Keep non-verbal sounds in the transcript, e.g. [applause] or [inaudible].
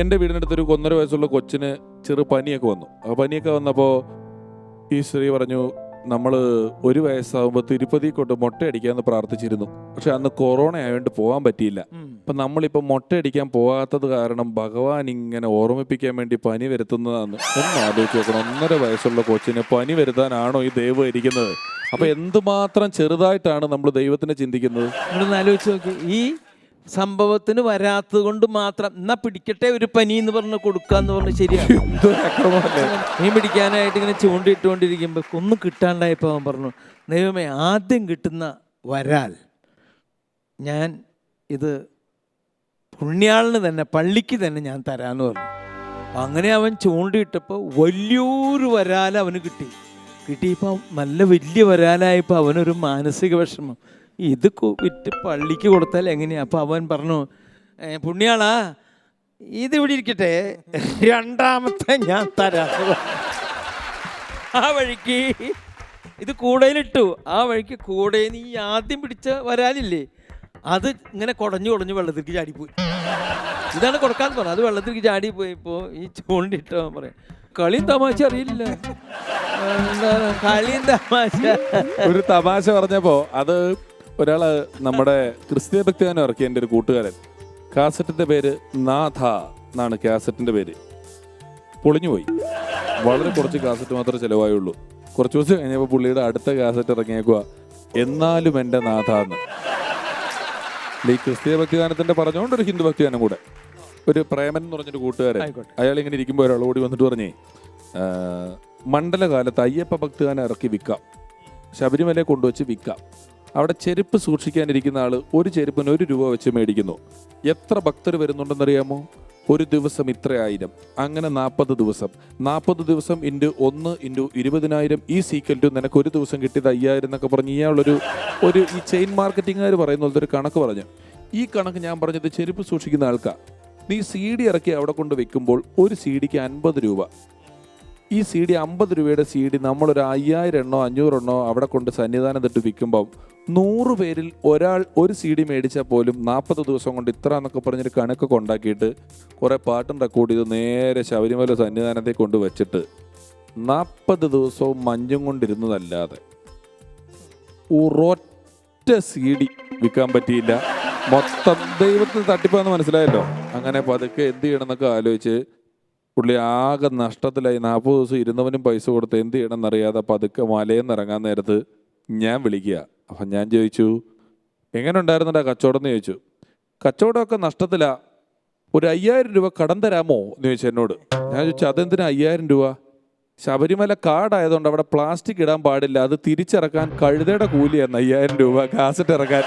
എന്റെ വീടിനടുത്ത് ഒരു ഒന്നര വയസ്സുള്ള കൊച്ചിന് ചെറു പനിയൊക്കെ വന്നു. ആ പനിയൊക്കെ വന്നപ്പോൾ ഈ സ്ത്രീ പറഞ്ഞു നമ്മൾ ഒരു വയസ്സാകുമ്പോൾ തിരുപ്പതി കൊണ്ട് മുട്ടയടിക്കാമെന്ന് പ്രാർത്ഥിച്ചിരുന്നു. പക്ഷെ അന്ന് കൊറോണ ആയതുകൊണ്ട് പോകാൻ പറ്റിയില്ല. അപ്പം നമ്മളിപ്പോൾ മുട്ടയടിക്കാൻ പോകാത്തത് കാരണം ഭഗവാൻ ഇങ്ങനെ ഓർമ്മിപ്പിക്കാൻ വേണ്ടി പനി വരുത്തുന്നതാണ് ഒന്ന് ആലോചിച്ച് നോക്കണം. ഒന്നര വയസ്സുള്ള കൊച്ചിന് പനി വരുത്താനാണോ ഈ ദൈവം ഇരിക്കുന്നത്? അപ്പൊ എന്തുമാത്രം ചെറുതായിട്ടാണ് നമ്മൾ ദൈവത്തിനെ ചിന്തിക്കുന്നത്? നിങ്ങളൊന്ന് ആലോചിച്ച് നോക്കി. ഈ സംഭവത്തിന് വരാത്തത് കൊണ്ട് മാത്രം എന്നാ പിടിക്കട്ടെ ഒരു പനി എന്ന് പറഞ്ഞ് കൊടുക്കാന്ന് പറഞ്ഞ് ശരിയാണ് [laughs] മീൻ പിടിക്കാനായിട്ട് ഇങ്ങനെ ചൂണ്ടിയിട്ടുകൊണ്ടിരിക്കുമ്പോൾ ഒന്നും കിട്ടാണ്ടായപ്പോൾ അവൻ പറഞ്ഞു ദൈവമേ ആദ്യം കിട്ടുന്ന വരാൽ ഞാൻ ഇത് പുണ്യാളിന് തന്നെ പള്ളിക്ക് തന്നെ ഞാൻ തരാമെന്ന് പറഞ്ഞു. അങ്ങനെ അവൻ ചൂണ്ടിയിട്ടപ്പോൾ വലിയൊരു വരാൽ അവന് കിട്ടി. കിട്ടിയപ്പോൾ നല്ല വലിയ വരാലായപ്പോൾ അവനൊരു മാനസിക വിഷമം. ഇത് വിറ്റ് പള്ളിക്ക് കൊടുത്താൽ എങ്ങനെയാ? അപ്പോൾ അവൻ പറഞ്ഞു പുണ്യാളാ ഇത് ഇവിടെ ഇരിക്കട്ടെ. രണ്ടാമത്തെ ഞാൻ തരാം. ആ വഴിക്ക് ഇത് കൂടയിലിട്ടു. ആ വഴിക്ക് കൂടയിൽ നീ ആദ്യം പിടിച്ച വരാനില്ലേ അത് ഇങ്ങനെ കുടഞ്ഞു കുടഞ്ഞു വെള്ളത്തിലേക്ക് ചാടിപ്പോയി. ഇതാണ് കൊടുക്കാൻ പറഞ്ഞത്. അത് വെള്ളത്തിലേക്ക് ചാടിപ്പോയപ്പോൾ ഈ ചൂണ്ടിട്ടോ പറയാം കളിയും തമാശ അറിയില്ല. കളി തമാശ? ഒരു തമാശ പറഞ്ഞപ്പോ അത് ഒരാൾ നമ്മുടെ ക്രിസ്തീയ ഭക്തിഗാനം ഇറക്കിയ എന്റെ ഒരു കൂട്ടുകാരൻ. കാസറ്റിന്റെ പേര് നാഥ എന്നാണ് കാസറ്റിന്റെ പേര്. പൊളിഞ്ഞുപോയി വളരെ കുറച്ച് കാസറ്റ് മാത്രമേ ചിലവായുള്ളൂ. കുറച്ച് ദിവസം കഴിഞ്ഞപ്പോൾ പുള്ളിയുടെ അടുത്ത കാസറ്റ് ഇറങ്ങിയേക്കുക എന്നാലും എന്റെ നാഥ എന്ന്. ഈ ക്രിസ്തീയ ഭക്തിഗാനത്തിന്റെ പറഞ്ഞുകൊണ്ട് ഒരു ഹിന്ദു ഭക്തിഗാനം കൂടെ. ഒരു പ്രേമൻ എന്ന് പറഞ്ഞൊരു കൂട്ടുകാരൻ. അയാൾ ഇങ്ങനെ ഇരിക്കുമ്പോൾ ഒരാൾ ഓടി വന്നിട്ട് പറഞ്ഞേ "ആ, മണ്ഡലകാലത്ത് അയ്യപ്പ ഭക്തിഗാനം ഇറക്കി വിൽക്കാം. ശബരിമലയെ കൊണ്ടുവച്ച് വിൽക്കാം. അവിടെ ചെരുപ്പ് സൂക്ഷിക്കാനിരിക്കുന്ന ആൾ ഒരു ചെരുപ്പിന് ഒരു രൂപ വെച്ച് മേടിക്കുന്നു. എത്ര ഭക്തർ വരുന്നുണ്ടെന്നറിയാമോ? ഒരു ദിവസം ഇത്ര ആയിരം അങ്ങനെ നാൽപ്പത് ദിവസം. നാൽപ്പത് ദിവസം ഇന്റു ഒന്ന് ഇന്റു ഇരുപതിനായിരം ഈ സീക്വൽ ടു നിനക്ക് ഒരു ദിവസം കിട്ടിയത് അയ്യായിരം എന്നൊക്കെ പറഞ്ഞ് ഇയാളൊരു ഒരു ഈ ചെയിൻ മാർക്കറ്റിംഗുകാർ പറയുന്ന പോലത്തെ ഒരു കണക്ക് പറഞ്ഞു. ഈ കണക്ക് ഞാൻ പറഞ്ഞത് ചെരുപ്പ് സൂക്ഷിക്കുന്ന ആൾക്കാ. നീ സി ഡി ഇറക്കി അവിടെ കൊണ്ട് വെക്കുമ്പോൾ ഒരു സി ഡിക്ക് അൻപത് രൂപ. ഈ സി ഡി അമ്പത് രൂപയുടെ സി ഡി നമ്മളൊരു അയ്യായിരം എണ്ണോ അഞ്ഞൂറെണ്ണോ അവിടെ കൊണ്ട് സന്നിധാനം തട്ട് വിൽക്കുമ്പം നൂറ് പേരിൽ ഒരാൾ ഒരു സി ഡി മേടിച്ചാൽ പോലും നാൽപ്പത് ദിവസം കൊണ്ട് ഇത്ര എന്നൊക്കെ പറഞ്ഞൊരു കണക്കൊക്കെ ഉണ്ടാക്കിയിട്ട് കുറേ പാട്ടും റെക്കോർഡ് ചെയ്ത് നേരെ ശബരിമല സന്നിധാനത്തെ കൊണ്ട് വെച്ചിട്ട് നാൽപ്പത് ദിവസവും മഞ്ഞും കൊണ്ടിരുന്നതല്ലാതെ ഒരൊറ്റ സി ഡി വിൽക്കാൻ പറ്റിയില്ല. മൊത്തം ദൈവത്തിന് തട്ടിപ്പാന്ന് മനസ്സിലായല്ലോ. അങ്ങനെ പതുക്കെ എന്ത് ചെയ്യണമെന്നൊക്കെ ആലോചിച്ച് പുള്ളി ആകെ നഷ്ടത്തിലായി. നാൽപ്പത് ദിവസം ഇരുന്നവനും പൈസ കൊടുത്ത് എന്ത് ചെയ്യണമെന്നറിയാതെ പതുക്കെ മലയെന്ന് ഇറങ്ങാൻ നേരത്ത് ഞാൻ വിളിക്കുക. അപ്പം ഞാൻ ചോദിച്ചു എങ്ങനെ ഉണ്ടായിരുന്നടാ കച്ചവടം? എന്ന് ചോദിച്ചു. കച്ചവടമൊക്കെ നഷ്ടത്തിലാ. ഒരു അയ്യായിരം രൂപ കടം തരാമോ? എന്ന് ചോദിച്ചു എന്നോട്. ഞാൻ ചോദിച്ചു അതെന്തിനാ അയ്യായിരം രൂപ? ശബരിമല കാടായതുകൊണ്ട് അവിടെ പ്ലാസ്റ്റിക് ഇടാൻ പാടില്ല. അത് തിരിച്ചിറക്കാൻ കഴുതയുടെ കൂലിയാണ് അയ്യായിരം രൂപ കാസറ്റ് ഇറക്കാൻ.